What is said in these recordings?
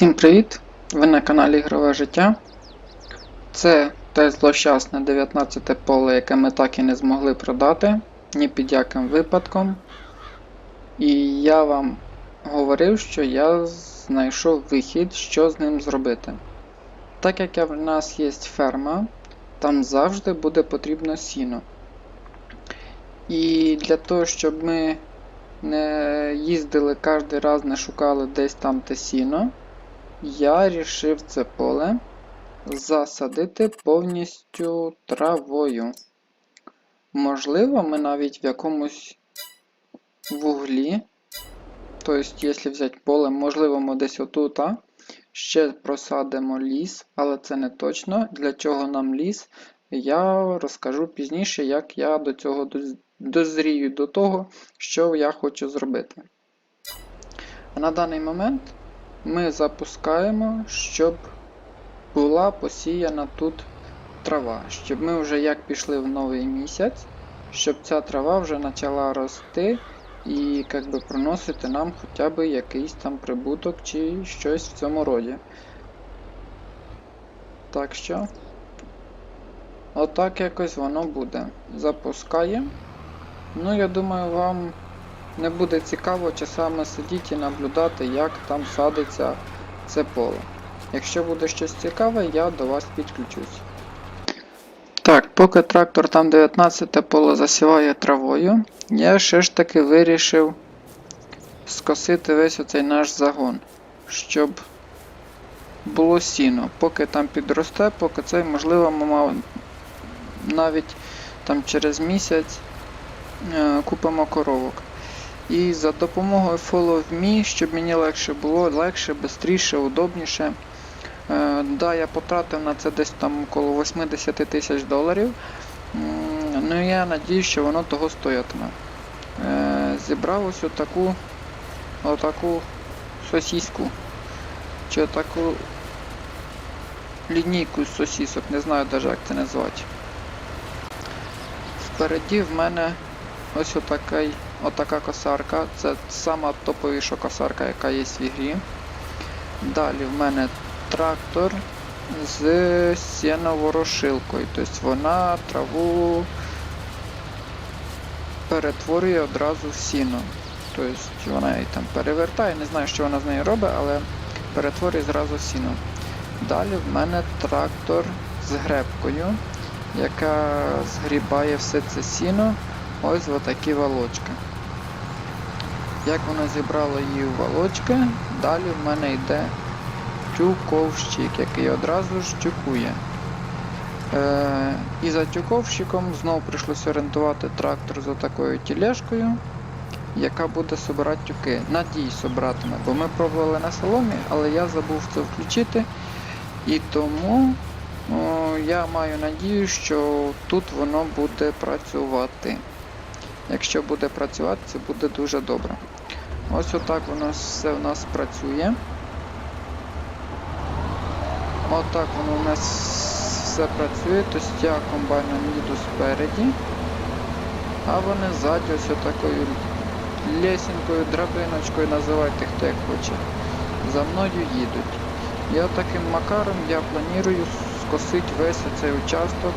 Всім привіт! Ви на каналі Ігрове життя. Це те злощасне 19 поле, яке ми так і не змогли продати ні під яким випадком. І я вам говорив, що я знайшов вихід, що з ним зробити. Так як в нас є ферма, там завжди буде потрібно сіно. І для того, щоб ми не їздили кожен раз, не шукали десь там те сіно, я рішив це поле засадити повністю травою. Можливо, ми навіть в якомусь вуглі, тобто, якщо взяти поле, можливо, ми десь отут, ще просадимо ліс, але це не точно. Для чого нам ліс, я розкажу пізніше, як я до цього дозрію до того, що я хочу зробити. На даний момент ми запускаємо, щоб була посіяна тут трава. Щоб ми вже як пішли в новий місяць, щоб ця трава вже почала рости і як би, приносити нам хоча б якийсь там прибуток чи щось в цьому роді. Так що, отак якось воно буде. Запускаємо. Ну, я думаю, вам не буде цікаво часами сидіти і наблюдати, як там садиться це поле. Якщо буде щось цікаве, я до вас підключусь. Так, поки трактор там 19 поле засіває травою, я ще ж таки вирішив скосити весь оцей наш загон, щоб було сіно. Поки там підросте, поки це можливо, ми навіть там через місяць е, купимо коровок. І за допомогою Follow Me, щоб мені легше було, легше, швидше, удобніше. Е, да, я потратив на це десь там около 80 тисяч доларів. Ну я надію, що воно того стоятиме. Е, зібрав ось отаку, отаку сосіску. Чи отаку лінійку з сосісок, не знаю навіть як це назвати. Впереді в мене ось отакий, отака косарка. Це сама топовіша косарка, яка є в ігрі. Далі в мене трактор з сіноворошилкою. Тобто вона траву перетворює одразу в сіно. Тобто вона її там перевертає, не знаю, що вона з нею робить, але перетворює зразу в сіно. Далі в мене трактор з гребкою, яка згрібає все це сіно ось отакі волочки. Як воно зібрало її у волочки, далі в мене йде тюковщик, який одразу ж тюкує. Е, і за тюковщиком знову прийшлося орієнтувати трактор за такою тілешкою, яка буде собирати тюки. Надій собратиме, бо ми пробували на соломі, але я забув це включити. І тому о, я маю надію, що тут воно буде працювати. Якщо буде працювати, це буде дуже добре. Ось отак воно все в нас працює. Отак воно у нас все працює. Тобто я комбайном їду спереді, а вони ззаді ось такою лесінкою, драбиночкою, називайте хто як хоче. За мною їдуть. І отаким макаром я планую скосити весь цей участок,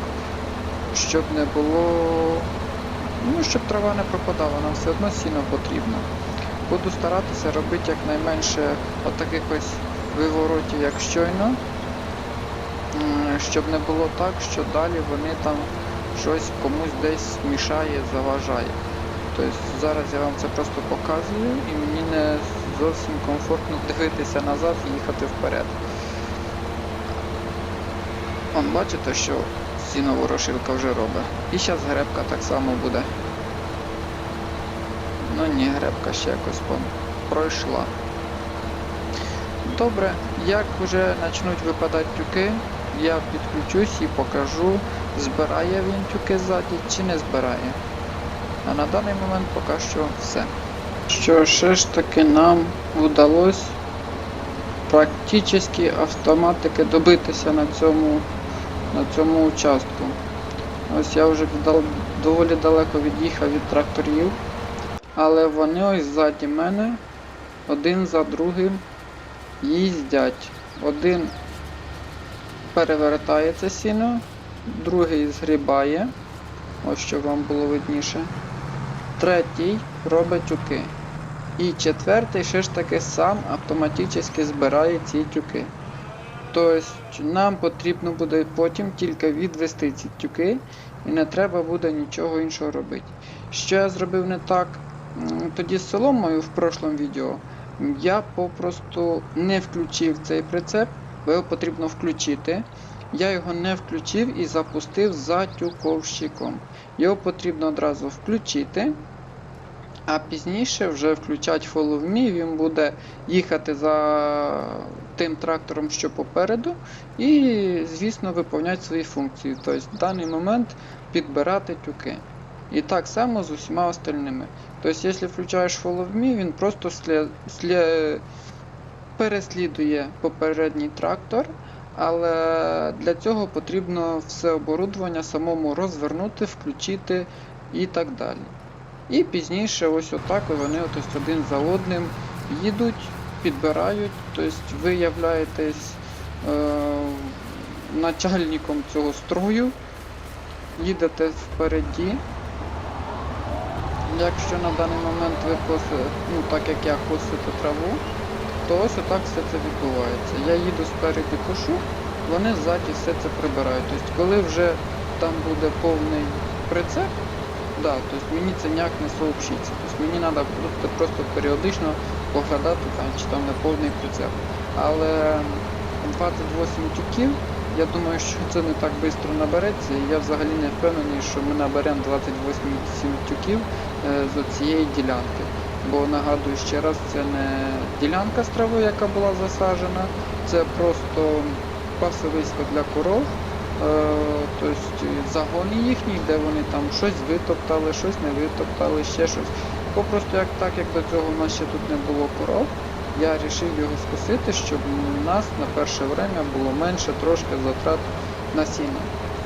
щоб не було. Ну, щоб трава не пропадала, нам все одно сіно потрібно. Буду старатися робити якнайменше ось виворотів, як щойно, щоб не було так, що далі вони там щось комусь десь мішає, заважає. Тобто зараз я вам це просто показую і мені не зовсім комфортно дивитися назад і їхати вперед. Вон бачите, що сіно-ворошилка вже робить. І зараз гребка так само буде. Ну ні, гребка ще якось пройшла. Добре, як вже почнуть випадати тюки, я підключусь і покажу, збирає він тюки ззаді чи не збирає. А на даний момент поки що все. Що ще ж таки нам вдалося практично автоматики добитися на цьому, на цьому участку. Ось я вже доволі далеко від'їхав від тракторів, але вони ось ззаді мене один за другим їздять. Один перевертає це сіно, другий згрібає. Ось щоб вам було видніше. Третій робить тюки. І четвертий ще ж таки сам автоматично збирає ці тюки. Тобто нам потрібно буде потім тільки відвести ці тюки і не треба буде нічого іншого робити. Що я зробив не так тоді з соломою в прошлому відео, я попросту не включив цей прицеп, бо його потрібно включити. Я його не включив і запустив за тюковщиком. Його потрібно одразу включити, а пізніше вже включати Follow Me, він буде їхати за тим трактором, що попереду, і, звісно, виповняти свої функції. Тобто в даний момент підбирати тюки. І так само з усіма остальними. Тобто, якщо включаєш Follow Me, він просто слє... Слє... переслідує попередній трактор. Але для цього потрібно все оборудовання самому розвернути, включити і так далі. І пізніше, ось отак вони ось один за одним їдуть, підбирають, тобто ви являєтесь е, начальником цього строю, їдете впереді. Якщо на даний момент ви косите, ну так як я косите траву, то ось отак все це відбувається. Я їду спереді кошу, вони ззаді все це прибирають. Тобто, коли вже там буде повний прицеп, да, тобто мені це ніяк не сообщиться. Тобто мені треба просто, просто періодично поглядати, там, чи там не повний прицеп. Але 28 тюків, я думаю, що це не так швидко набереться. Я взагалі не впевнений, що ми наберемо 28 тюків е, з цієї ділянки. Бо нагадую ще раз, це не ділянка з травою, яка була засаджена, це просто пасовисько для коров. Е, Тобто загони їхні, де вони там щось витоптали, щось не витоптали, ще щось. Попросту як так, як до цього у нас ще тут не було коров, я вирішив його скосити, щоб у нас на перше время було менше трошки затрат на сіно.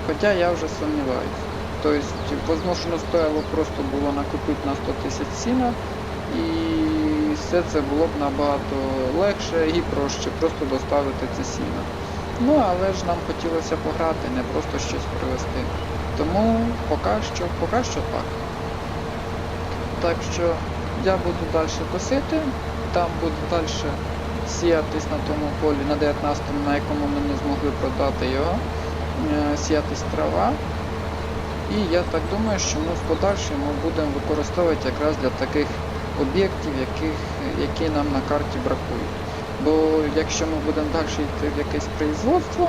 Хоча я вже сумніваюся. Тобто, возможно, стояло просто було накупити на 100 тисяч сіна, і все це було б набагато легше і проще просто доставити це сіно. Ну, але ж нам хотілося пограти, не просто щось привезти. Тому поки що, поки що так. Так що я буду далі косити, там буду далі сіятись на тому полі на 19-му, на якому ми не змогли продати його, е, сіятись трава. І я так думаю, що ми в подальшому будемо використовувати якраз для таких об'єктів, які нам на карті бракують. Бо якщо ми будемо далі йти в якесь производство,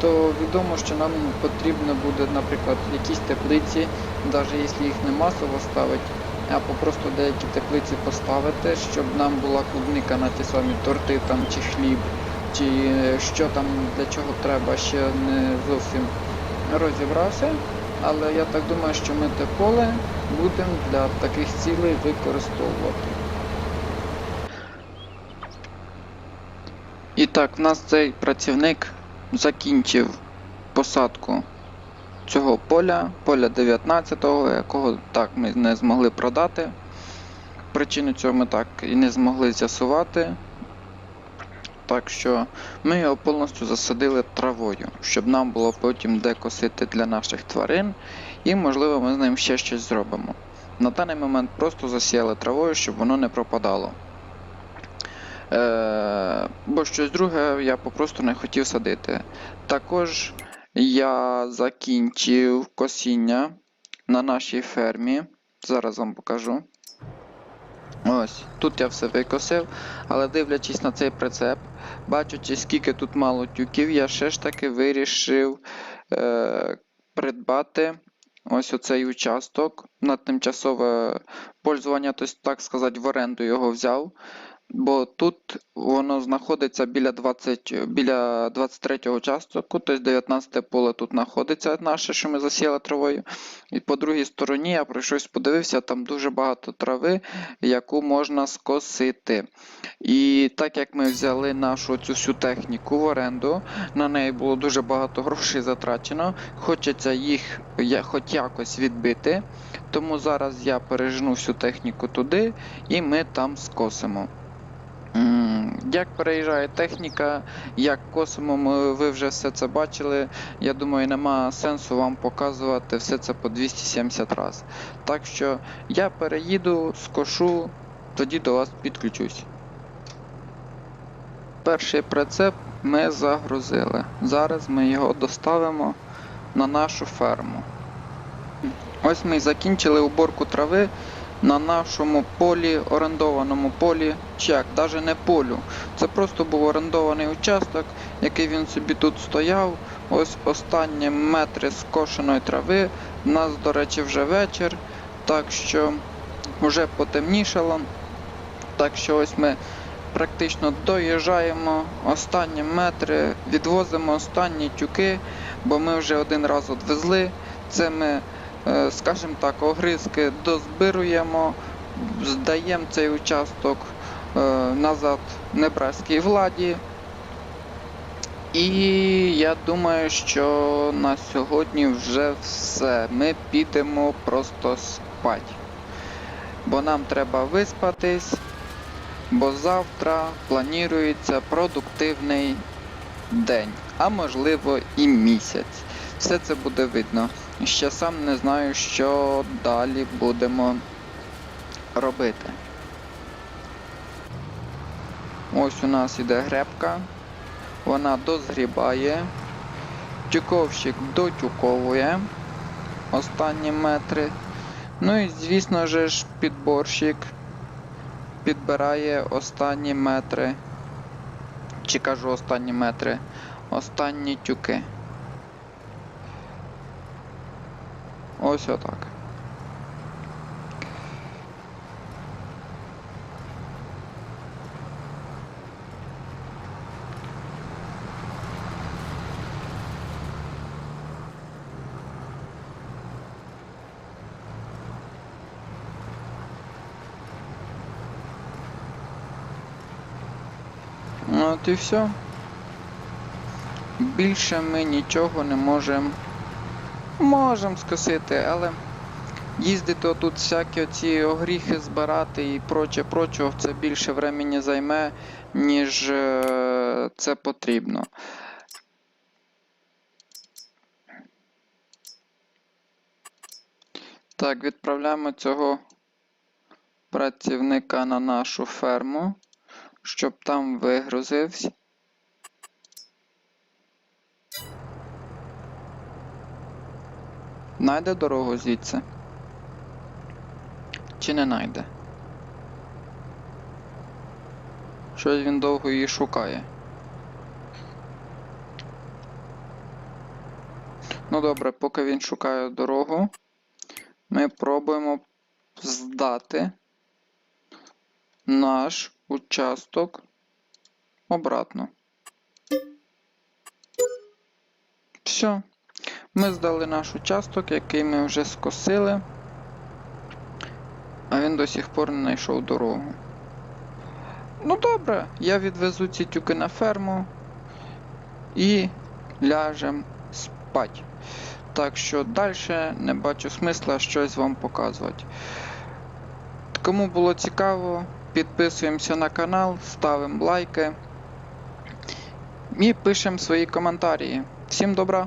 то відомо, що нам потрібно буде, наприклад, якісь теплиці, навіть якщо їх не масово ставити, а просто деякі теплиці поставити, щоб нам була клубника на ті самі торти там, чи хліб, чи що там для чого треба, ще не зовсім розібрався. Але я так думаю, що ми те поле будемо для таких цілей використовувати. І так, в нас цей працівник закінчив посадку цього поля, поля 19-го, якого так ми не змогли продати. Причину цього ми так і не змогли з'ясувати. Так що ми його повністю засадили травою, щоб нам було потім де косити для наших тварин, і можливо ми з ним ще щось зробимо. На даний момент просто засіяли травою, щоб воно не пропадало. Е, бо щось друге я попросту не хотів садити. Також я закінчив косіння на нашій фермі. Зараз вам покажу. Ось, тут я все викосив, але дивлячись на цей прицеп, бачачи, скільки тут мало тюків, я ще ж таки вирішив е, придбати ось оцей участок на тимчасове пользування, тобто, так сказати, в оренду його взяв. Бо тут воно знаходиться біля 20, біля 23-го участку, тобто 19 поле тут знаходиться наше, що ми засіяли травою. І по другій стороні я пройшовся, подивився, там дуже багато трави, яку можна скосити. І так як ми взяли нашу цю всю техніку в оренду, на неї було дуже багато грошей затрачено, хочеться їх хоч якось відбити. Тому зараз я пережену всю техніку туди і ми там скосимо. Як переїжджає техніка, як косимо, ви вже все це бачили. Я думаю, нема сенсу вам показувати все це по 270 раз. Так що я переїду, скошу, тоді до вас підключусь. Перший прицеп ми загрузили. Зараз ми його доставимо на нашу ферму. Ось ми закінчили уборку трави на нашому полі, орендованому полі, чи як, навіть не полю. Це просто був орендований участок, який він собі тут стояв. Ось останні метри скошеної трави. У нас, до речі, вже вечір, так що вже потемнішало. Так що ось ми практично доїжджаємо останні метри, відвозимо останні тюки, бо ми вже один раз відвезли. Це ми, скажімо так, огризки дозбируємо, здаємо цей участок е, назад небраській владі. І я думаю, що на сьогодні вже все. Ми підемо просто спати. Бо нам треба виспатись, бо завтра планується продуктивний день, а можливо і місяць. Все це буде видно. Ще сам не знаю, що далі будемо робити. Ось у нас іде гребка. Вона дозгрібає. Тюковщик дотюковує останні метри. Ну і звісно же ж підборщик підбирає останні метри. Чи кажу останні метри, останні тюки. Ось отак. Ну от і все. Більше ми нічого не можемо. Можемо скосити, але їздити отут всякі оці огріхи збирати і проче прочого, це більше времени займе, ніж е, це потрібно. Так, відправляємо цього працівника на нашу ферму, щоб там вигрузився. Найде дорогу звідси? Чи не найде? Щось він довго її шукає. Ну добре, поки він шукає дорогу, ми пробуємо здати наш участок обратно. Все. Ми здали наш участок, який ми вже скосили, а він до сих пор не знайшов дорогу. Ну добре, я відвезу ці тюки на ферму і ляжем спать. Так що далі не бачу смисла щось вам показувати. Кому було цікаво, підписуємося на канал, ставимо лайки і пишемо свої коментарі. Всім добра!